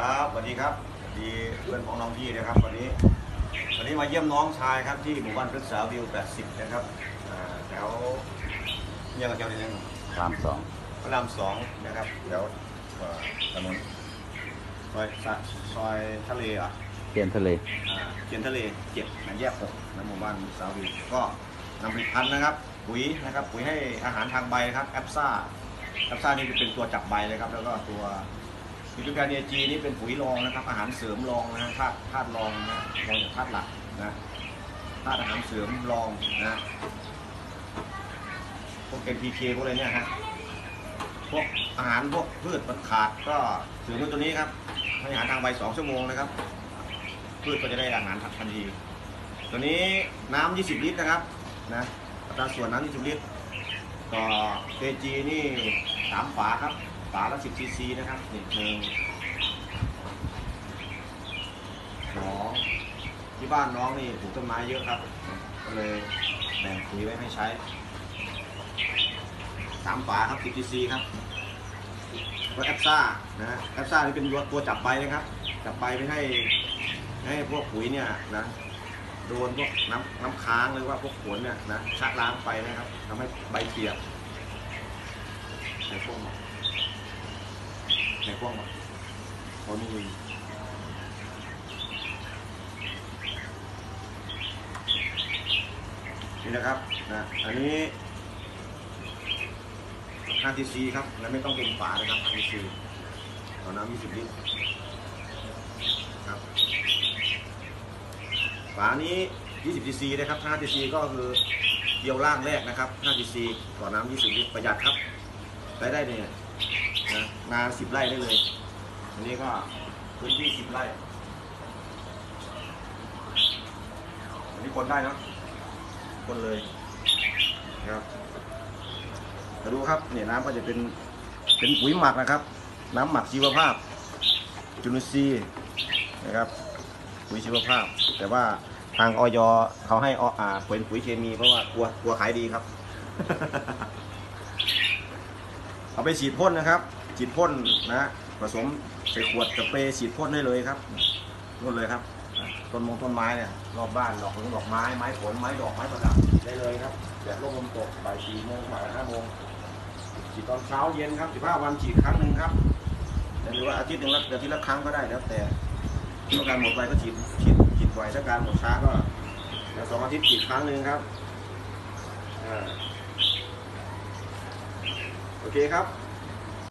ครับสวัสดีครับสวัสดีเพื่อนของน้องพี่นะครับวันนี้วันนี้มาเยี่ยมน้องชายครับที่หมู่บ้านพฤกษาวิว 80 นะครับอ่าแถวยังกับแถวไหนยังสามสองพระรามสองนะครับแถวเอ่อถนนซอยซะซอยทะเลเหรอะเทียนทะเลเขียนทะเลเจ็ดนะแยกหกนะหมู่บ้านพฤกษาวิวก็นำผลิตภัณฑ์นะครับ ปุ๋ยนะครับปุ๋ยให้อาหารทางใบครับแอปซ่าแอปซ่านี่เป็นตัวจับใบเลยครับ แล้วก็ตัว พิทูการเนจีนี่เป็นปุ๋ยรองนะครับ อาหารเสริมรองนะธาตุธาตุรองนะรองจากธาตุหลักนะธาตุอาหารเสริมรองนะพวก NPK พวกอะไรเนี่ยฮะพวกอาหารพวกพืชมันขาดก็เสริมด้วยตัวนี้ครับให้อาหารทางใบสองชั่วโมงนะครับ พืชก็จะได้อาหารทันทีตัวนี้น้ำ20 ลิตรนะครับนะอัตราส่วนน้ำ20 ลิตรต่อ kg นี่สามฝาครับ ฝาละ10ซีซีนะครับหนึ่งหนึ่งสองที่บ้านน้องนี่ปลูกต้นไม้เยอะครับ ก็เลยแบ่งปุ๋ยไว้ให้ใช้สามฝาครับ10ซีซีครับก็แอปซ่านะฮะแอปซ่านี่เป็นตัวตัวจับใบนะครับ จับใบไม่ให้ให้พวกปุ๋ยเนี่ยนะโดนพวกน้ำน้ำค้างหรือว่าพวกฝนเนี่ยนะชักล้างไปนะครับทำให้ใบเปียกใส่พวกมา ใส่พวกมาพอมีนี่นะครับนะอันนี้5 cc ครับแล้วไม่ต้องเป็นฝานะครับ5 cc ต่อน้ำ20ลิตรครับฝานี้20 cc นะครับ5 cc ก็คือเดียวล่างแรกนะครับ5 cc ต่อน้ำ20ลิตรประหยัดครับได้ได้เนี่ย นะนา10ไร่ได้เลย อันนี้ก็พื้นที่10ไร่ อันนี้คนได้เนะคนเลยนะครับมาดูครับเนี่ยน้ำก็จะเป็นเป็นปุ๋ยหมักนะครับ น้ำหมักชีวภาพ จุลินทรีย์นะครับ ปุ๋ยชีวภาพ แต่ว่าทางออยเขาให้ออ่าเป็นปุ๋ยเคมีเพราะว่ากลัวกลัวขายดีครับ เอาไปฉีดพ่นนะครับ ฉีดพ่นนะผสมใส่ขวดกับเปรย์ฉีดพ่นได้เลยครับพ่นเลยครับต้นมงต้นไม้เนี่ยรอบบ้านดอกดอกไม้ไม้ผลไม้ดอกไม้ประดับได้เลยครับแดดร่มลมตกบ่ายสี่โมงบ่ายห้าโมงฉีดตอนเช้าเย็นครับสิบห้าวันฉีดครั้งหนึ่งครับหรือว่าอาทิตย์หนึ่งละอาทิตย์ละครั้งก็ได้แล้วแต่ถ้าการหมดไปก็ฉีดฉีดฉีดไวถ้าการหมดช้าก็เดี๋ยวสองอาทิตย์ฉีดครั้งหนึ่งครับโอเคครับ